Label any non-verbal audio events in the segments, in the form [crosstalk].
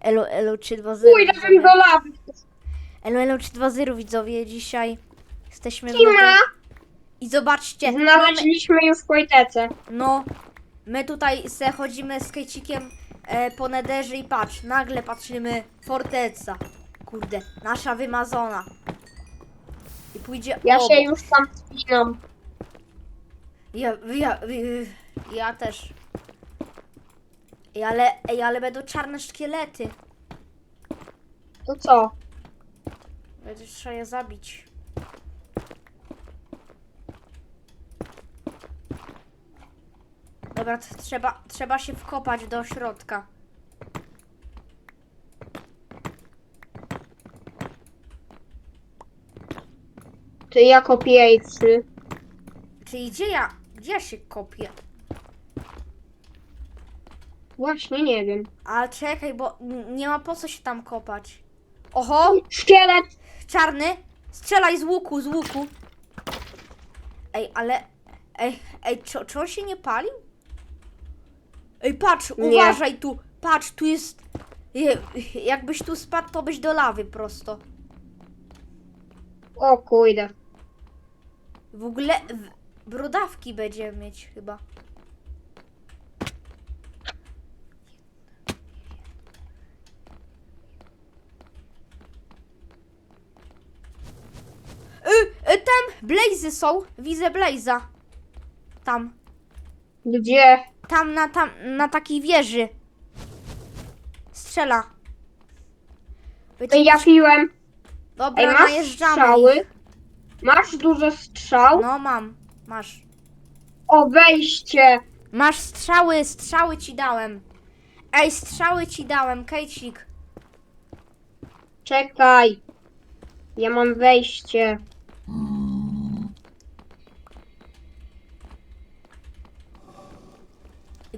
Elo, elo 320 Pójdę bym widzowie. do lawy. Elo, elo 320 widzowie, dzisiaj jesteśmy w Kima! I zobaczcie, mamy, Znaleźliśmy już kojtece. no, my tutaj se chodzimy z kejcikiem e, po nederze i patrz, nagle patrzymy, forteca. Kurde, nasza wymazona. I pójdzie Ja obok. się już tam spinam. Ja, ja, ja też. Ej, ale, ej, ale będą czarne szkielety. To co? Będzie trzeba je zabić. Dobra, t- trzeba, trzeba się wkopać do środka. Ty jako pierwszy. Czyli gdzie ja, gdzie ja się kopię? Właśnie nie wiem. Ale czekaj, bo n- nie ma po co się tam kopać. Oho, Szkielet! czarny, strzelaj z łuku, z łuku. Ej, ale, ej, ej, czy, czy on się nie palił? Ej, patrz, Nie. uważaj tu, patrz, tu jest, je, jakbyś tu spadł, to byś do lawy prosto. O kujdę. W ogóle w, brodawki będziemy mieć chyba. Blazy są. Widzę blaza. Tam. Gdzie? Tam na, tam na takiej wieży. Strzela. Wiecie, Ej, ja piłem. Dobra, Ej, masz najeżdżamy strzały? ich. Masz dużo strzał? No mam, masz. O, wejście! Masz strzały, strzały ci dałem. Ej, strzały ci dałem, Kejcik. Czekaj. Ja mam wejście.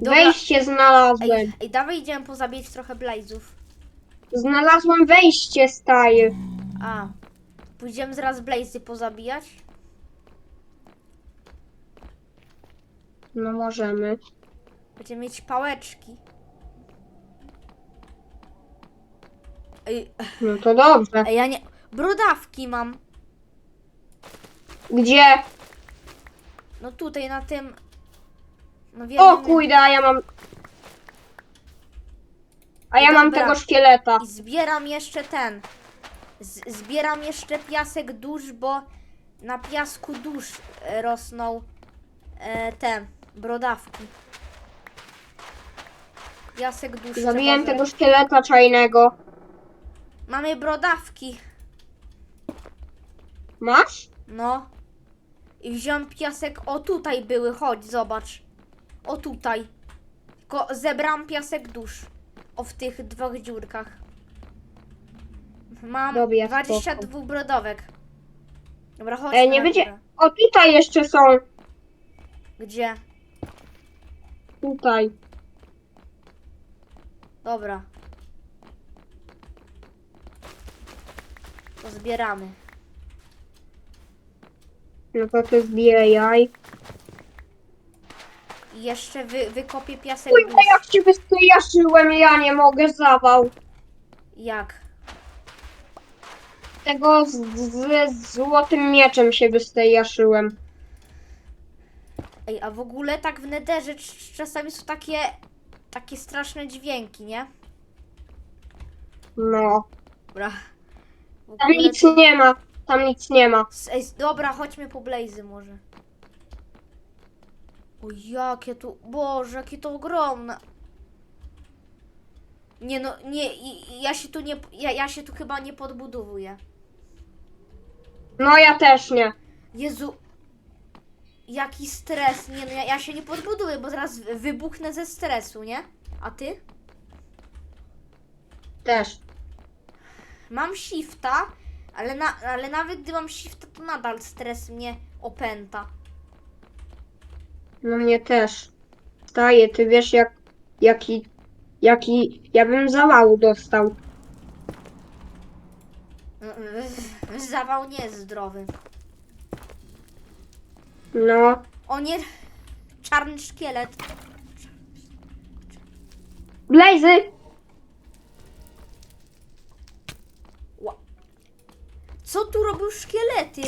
Dobra, Wejście ej, znalazłem. ej, dawaj idziemy pozabijać trochę blazów. Znalazłem wejście, staje. A, pójdziemy zaraz blazy pozabijać. No możemy. Będziemy mieć pałeczki. Ej, No to dobrze. ej, ja nie... Brodawki mam. Gdzie? No tutaj, na tym... No O wiem. kujda, a ja mam... A ja mam Dobra. tego szkieleta. I zbieram jeszcze ten. Z, zbieram jeszcze piasek dusz, bo na piasku dusz e, rosną e, te brodawki. Piasek dusz. Zabiłem trzeba tego szkieleta czajnego. Mamy brodawki. Masz? No. I wziąłem piasek. O tutaj były, chodź, zobacz. O tutaj. Tylko zebrałam piasek dusz. O w tych dwóch dziurkach. Mam Dobra, 22 brodowek. Dobra, chodź. Ej, nie będzie... O, tutaj jeszcze są. Gdzie? Tutaj. Dobra. To zbieramy. No to ty zbijaj. I jeszcze wy, wykopię piasek Kujda, dusz. jak cię wystraszyłem, ja nie mogę, zawał. Jak? Tego z, z złotym mieczem się wystraszyłem. Ej, a w ogóle tak w nederze cz- czasami są takie takie straszne dźwięki, nie? No. Dobra. W Tam ogóle nic nie ma. Tam nic nie ma. S- Ej, dobra, chodźmy po Blazy może. O, jakie tu, Boże, jakie to ogromne. Nie no, nie, ja się tu nie, ja, ja się tu chyba nie podbudowuję. No ja też nie. Jezu, jaki stres, nie no, ja, ja się nie podbuduję, bo zaraz wy- wybuchnę ze stresu, nie? A ty? Też. Mam shifta, ale, na, ale nawet gdy mam shifta, to nadal stres mnie opęta. No mnie też. Staje, ty wiesz jak, jaki, jaki, ja bym zawału dostał. Mm, zawał nie jest zdrowy. No, O nie, czarny szkielet. Blazy! Ła. Co tu robił szkielety?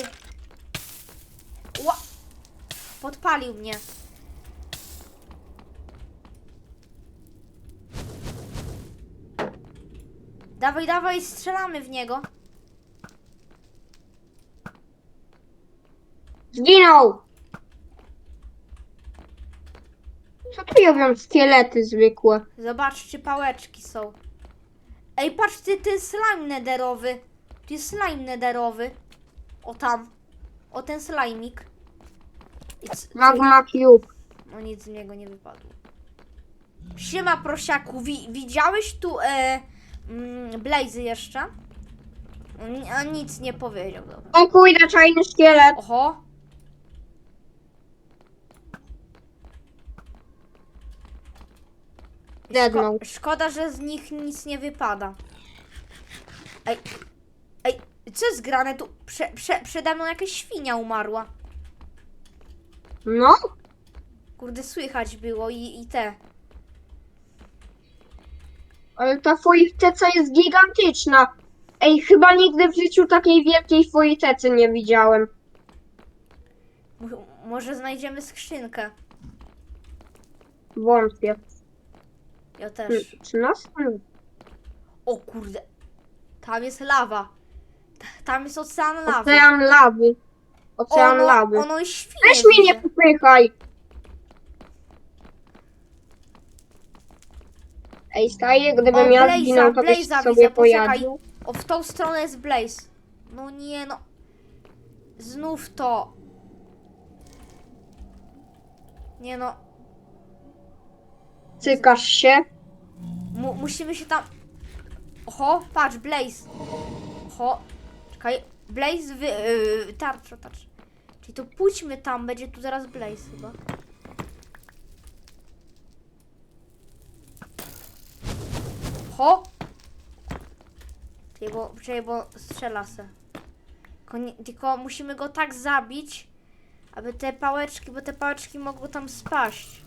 Ła. Podpalił mnie. Dawaj, dawaj, strzelamy w niego. Zginął! Co tu robią szkielety zwykłe? Zobaczcie, pałeczki są. Ej, patrz, ty, ten slime nederowy. Tu jest slime nederowy. O tam. O ten slajmik. I c- Magma Cube. No nic z niego nie wypadło. Siema prosiaku, Wi widziałeś tu e, mm, Blazy jeszcze? A nic nie powiedział, dobra. O kurde, czajny szkielet. Oho. Dednął. szkoda, że z nich nic nie wypada. Ej, ej, co jest grane tu? Prze, prze, przede mną jakaś świnia umarła. No, Kurde, słychać było i, i te. Ale ta forteca jest gigantyczna. Ej, chyba nigdy w życiu takiej wielkiej fortecy nie widziałem. Mo- Może znajdziemy skrzynkę. Wątpię. Ja też. Czy- Czy nas? O kurde. Tam jest lawa. T- Tam jest ocean lawy. Ocean lawy. Ocean lawy. ono jest świnie. Weź mnie nie widzę. popychaj. Ej, staję, gdybym ja Blaze'a, zginął, to byś Blaze'a sobie poczekaj. pojawił. O, w tą stronę jest Blaze. No nie no. Znów to. Nie no. Cykasz się. Mu, musimy się tam... Oho, patrz, Blaze. Oho. Czekaj. Blaze wy... Yy, tarcza, tarcza. Czyli to pójdźmy tam, będzie tu zaraz Blaze chyba. Ho! Czekaj, bo, czekaj, bo strzela se. Tylko, tylko musimy go tak zabić, aby te pałeczki, bo te pałeczki mogą tam spaść.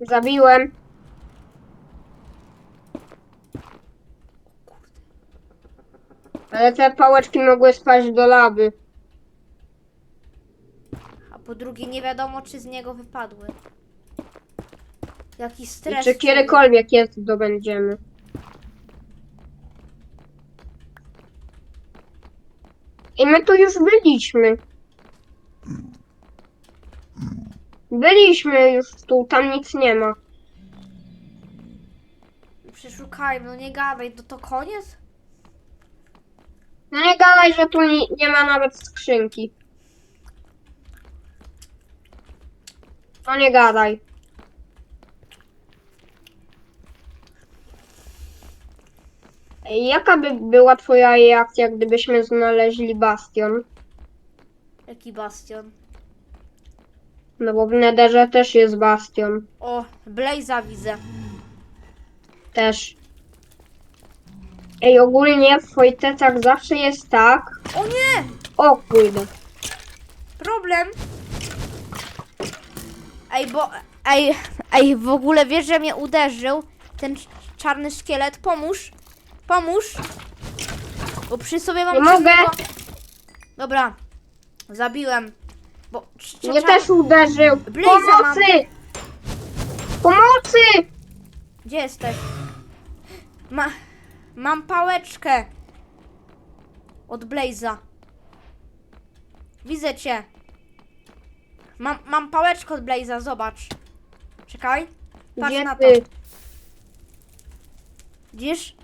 Zabiłem. Kurde. Ale te pałeczki mogły spaść do lawy. A po drugie nie wiadomo, czy z niego wypadły. Jaki I stres. czy kiedykolwiek je zdobędziemy. I my tu już byliśmy. Byliśmy już tu, tam nic nie ma. Przeszukajmy, no nie gadaj, to to koniec? No nie gadaj, że tu nie, nie ma nawet skrzynki. No nie gadaj. Jaka by była twoja reakcja, gdybyśmy znaleźli bastion? Jaki bastion? No bo w Netherze też jest bastion. O, Blaze'a widzę. Też. Ej, ogólnie w Wojtecach zawsze jest tak. O nie! O kurde. Problem! Ej, bo... Ej, ej, w ogóle wiesz, że mnie uderzył ten cz- czarny szkielet? Pomóż! Pomóż! Bo przy sobie mam... Nie mogę. Dobra, zabiłem. Bo... Mnie też uderzył. Blaze'a mam. Pomocy! Pomocy! Gdzie jesteś? Ma... Mam pałeczkę. Od Blaze'a. Widzę cię. Mam, mam pałeczkę od Blaze'a, zobacz. Czekaj. Patrz Gdzie na to. ty? Widzisz?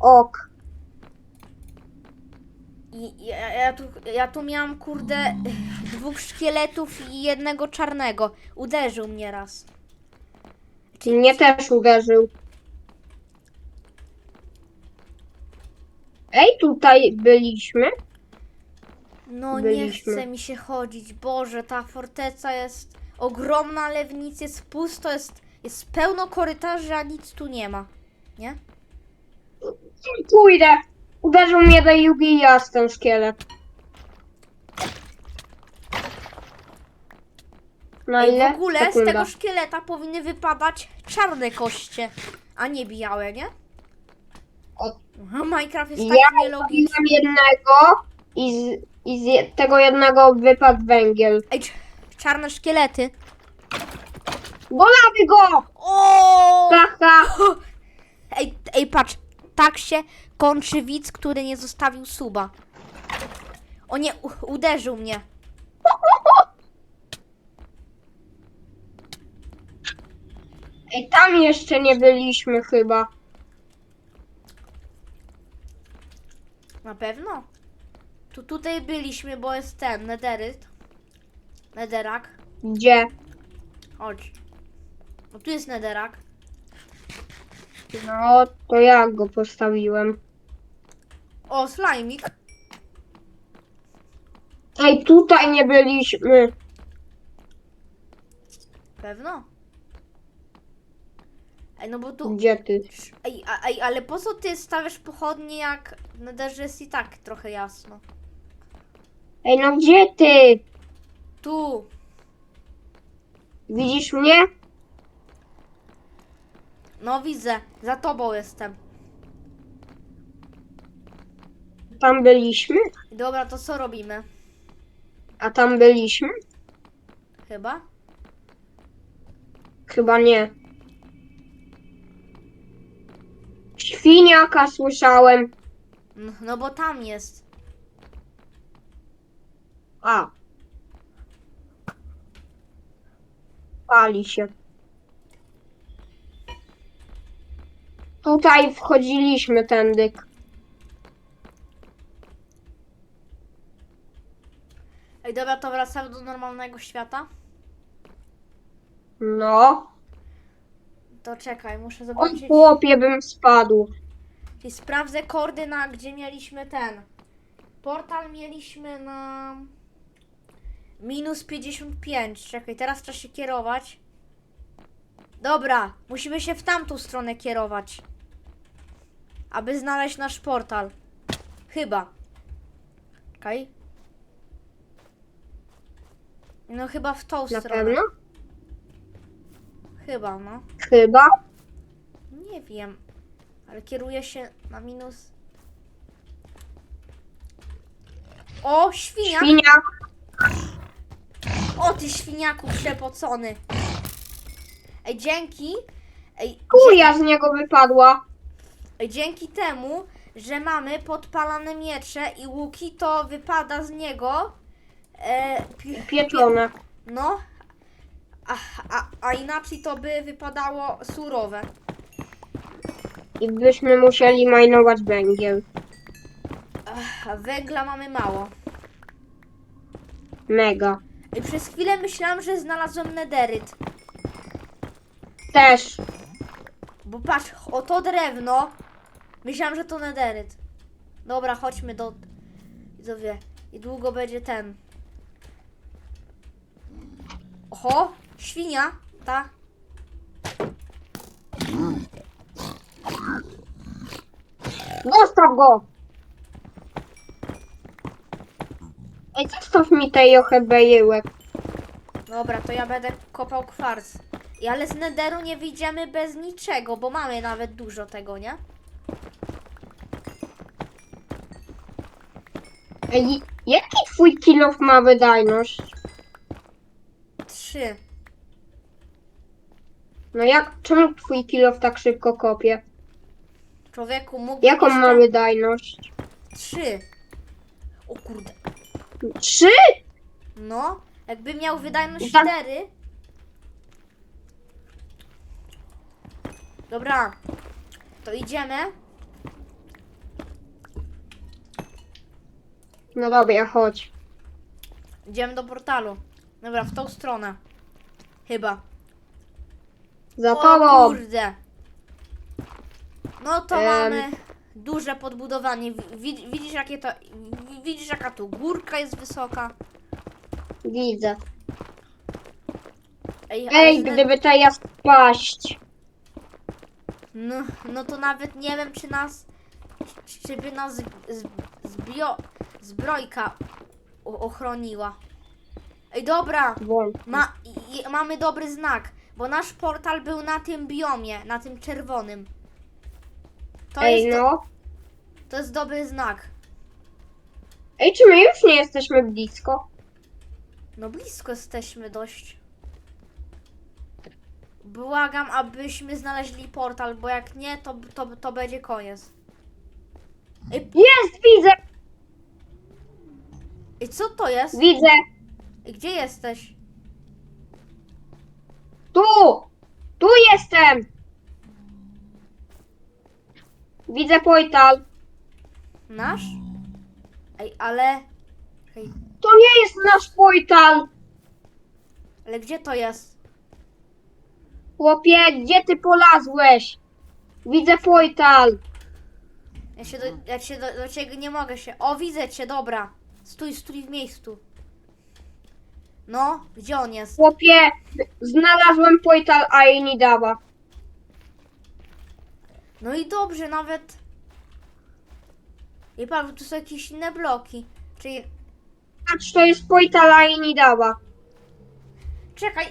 Ok. I ja, ja, tu, ja tu miałam, kurde, dwóch szkieletów i jednego czarnego. Uderzył mnie raz. Mnie też uderzył. Ej, tutaj byliśmy. No nie Byliśmy. chce mi się chodzić. Boże, ta forteca jest ogromna, ale w nic jest pusto, jest, jest pełno korytarzy, a nic tu nie ma. Nie? Pójdę. Uderzył mnie do Yugi Jas ten szkielet. Na Ej, ile? w ogóle z Sekunda. tego szkieleta powinny wypadać czarne koście, a nie białe, nie? O, Minecraft jest Ja tak nielogiczny. Zabiłem jednego i z, i z je- tego jednego wypadł węgiel. Ej, cz- czarne szkielety. Golawy go! O! Haha! [laughs] Ej, ej, patrz. Tak się kończy widz, który nie zostawił suba. O nie, uderzył mnie. Ej, tam jeszcze nie byliśmy chyba. Na pewno? Tu tutaj byliśmy, bo jest ten, nederyt. Nederak. Gdzie? Chodź. No tu jest nederak. No, to ja go postawiłem. O, slajmik. Ej, tutaj nie byliśmy. Pewno. Ej, no bo tu... Gdzie ty? Ej, a, ej, ale po co ty stawiasz pochodnie, jak w nederze jest i tak trochę jasno? Ej, no gdzie ty? Tu. Widzisz mnie? No widzę, za tobą jestem. Tam byliśmy? Dobra, to co robimy? A tam byliśmy? Chyba? Chyba nie. Świniaka słyszałem. No, no bo tam jest. A. Pali się. Tutaj wchodziliśmy tędy. Ej, dobra, to wracamy do normalnego świata. No. To czekaj, muszę O zobaczyć. chłopie bym spadł. Czyli sprawdzę koordyna, gdzie mieliśmy ten. Portal mieliśmy na minus 55. Czekaj, teraz trzeba się kierować. Dobra, musimy się w tamtą stronę kierować. Aby znaleźć nasz portal. Chyba. Czekaj. No chyba w tą Na stronę. pewno? Chyba, no. Chyba. Nie wiem, ale kieruję się na minus. O, świnia! Świniak. O, ty świniaku przepocony! Ej, dzięki. Ej, Kuja z niego wypadła. Dzięki temu, że mamy podpalane miecze i łuki, to wypada z niego. E, pi- Pieczone. no. A, a, a inaczej to by wypadało surowe. I byśmy musieli majnować węgiel. A węgla mamy mało. Mega. I przez chwilę myślałam, że znalazłem nederyt. Też. Bo patrz, o to drewno. Myślałam, że to nederyt. Dobra, chodźmy do. Widzowie, i długo będzie ten. Oho, świnia, ta. Zostaw go! Ej, zostaw mi tej jochebejełek. Dobra, to ja będę kopał kwarc. I ale z nederu nie wyjdziemy bez niczego, bo mamy nawet dużo tego, nie? Ej, jaki twój kilof ma wydajność? Trzy. No jak, czemu twój kilof tak szybko kopie? Człowieku mógł. Jaką ma wydajność? Trzy. O kurde. Trzy? No, jakby miał wydajność Tak. 4. Dobra, to idziemy. No dobra, chodź. Idziemy do portalu. Dobra, w tą stronę. Chyba. Za O tobą. kurde. No to Em. mamy duże podbudowanie. Wi- wi- Widzisz jakie to. wi- Widzisz jaka tu górka jest wysoka. Widzę. Ej, ale Ej, zne- gdyby ta ja spaść. No, no to nawet nie wiem, czy nas, czy by nas zbio, zbrojka o, ochroniła. Ej, dobra, ma, i, mamy dobry znak, bo nasz portal był na tym biomie, na tym czerwonym. To, Ej, jest, do, no. to jest dobry znak. Ej, czy my już nie jesteśmy blisko? No blisko jesteśmy dość. Błagam, abyśmy znaleźli portal, bo jak nie, to, to, to będzie koniec. Jest, widzę, ej, co to jest? widzę. Gdzie jesteś? Tu! Tu jestem! Widzę portal. Nasz? Ej, ale... To nie jest nasz portal! ale gdzie to jest? Chłopie, gdzie ty polazłeś? Widzę portal. Ja się do, ja się do, do ciebie nie mogę się... O, widzę cię, dobra. Stój, stój w miejscu. No, gdzie on jest? Chłopie, znalazłem portal Ainidawa. No i dobrze, nawet... I patrz, tu są jakieś inne bloki. Czyli... Patrz, to jest portal Ainidawa. Czekaj!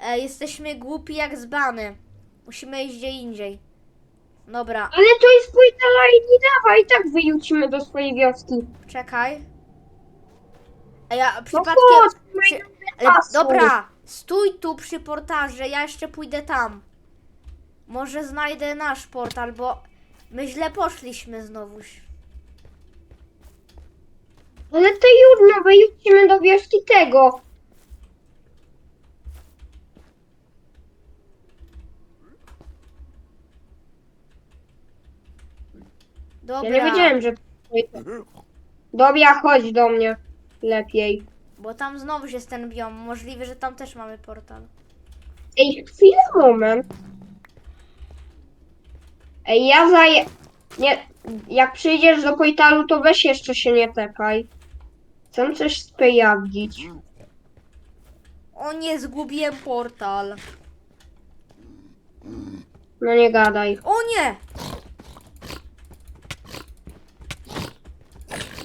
E, jesteśmy głupi jak zbany. Musimy iść gdzie indziej. Dobra, Ale to jest portal Ainidawa i tak wyjucimy do swojej wioski. czekaj. A ja No przypadkiem... chodź, Przy... Ale, czasu. dobra, stój tu przy portarze, ja jeszcze pójdę tam. Może znajdę nasz portal, bo my źle poszliśmy znowuż. Ale to jutro wyjucimy do wioski tego. Dobra, Ja nie wiedziałem, że... Dobra, chodź do mnie. Lepiej. bo tam znowu jest ten biom. Możliwe, że tam też mamy portal. Ej, chwilę, moment. Ej, ja zaję... Nie, jak przyjdziesz do portalu, to weź jeszcze się nie tepaj. Chcę coś sprawdzić. O nie, zgubiłem portal. No nie gadaj. O nie!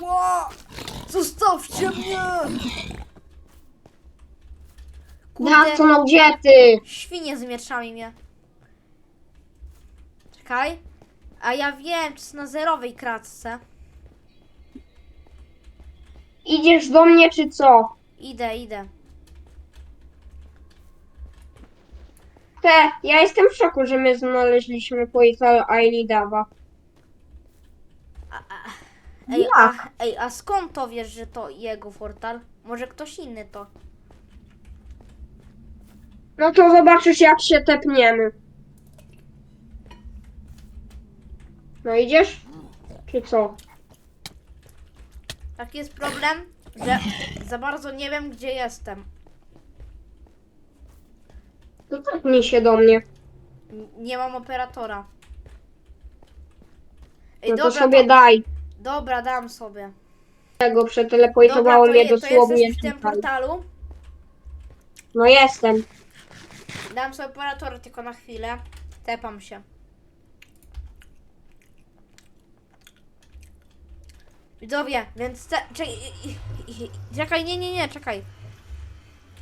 Ła! Zostawcie mnie! Na co, no gdzie ty? Świnie z mieczami mnie. Czekaj. A ja wiem, jest na zerowej kratce. Idziesz do mnie, czy co? Idę, idę. Te, ja jestem w szoku, że my znaleźliśmy portal Ainidawa. Ej, a, Jak? ej, a skąd to wiesz, że to jego portal? Może ktoś inny to? No to zobaczysz, jak się tepniemy. No idziesz? Czy co? Taki jest problem, że za bardzo nie wiem, gdzie jestem. To tepnij się do mnie. N- Nie mam operatora. Ej, No to dobra, sobie to- daj. Dobra, dam sobie. Tego Dobra, przeteleportowało to, mnie je, to dosłownie jesteś w tym tutaj. portalu. No jestem. Dam sobie operatora tylko na chwilę. Tepam się. Widzowie, więc te, czekaj, czekaj, nie, nie, nie, czekaj.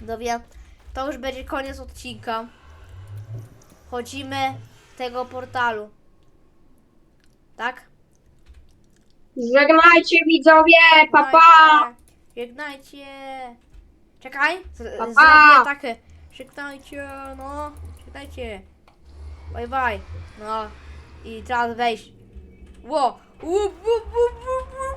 Widzowie, to już będzie koniec odcinka. Chodzimy tego portalu. Tak? Żegnajcie widzowie, papa! Pa. Żegnajcie. Czekaj, z- Pa, pa. zrobię takie. Żegnajcie, no. Żegnajcie. Bye bye. No. I teraz wejść. Ło. Łup, łup, łup, łup.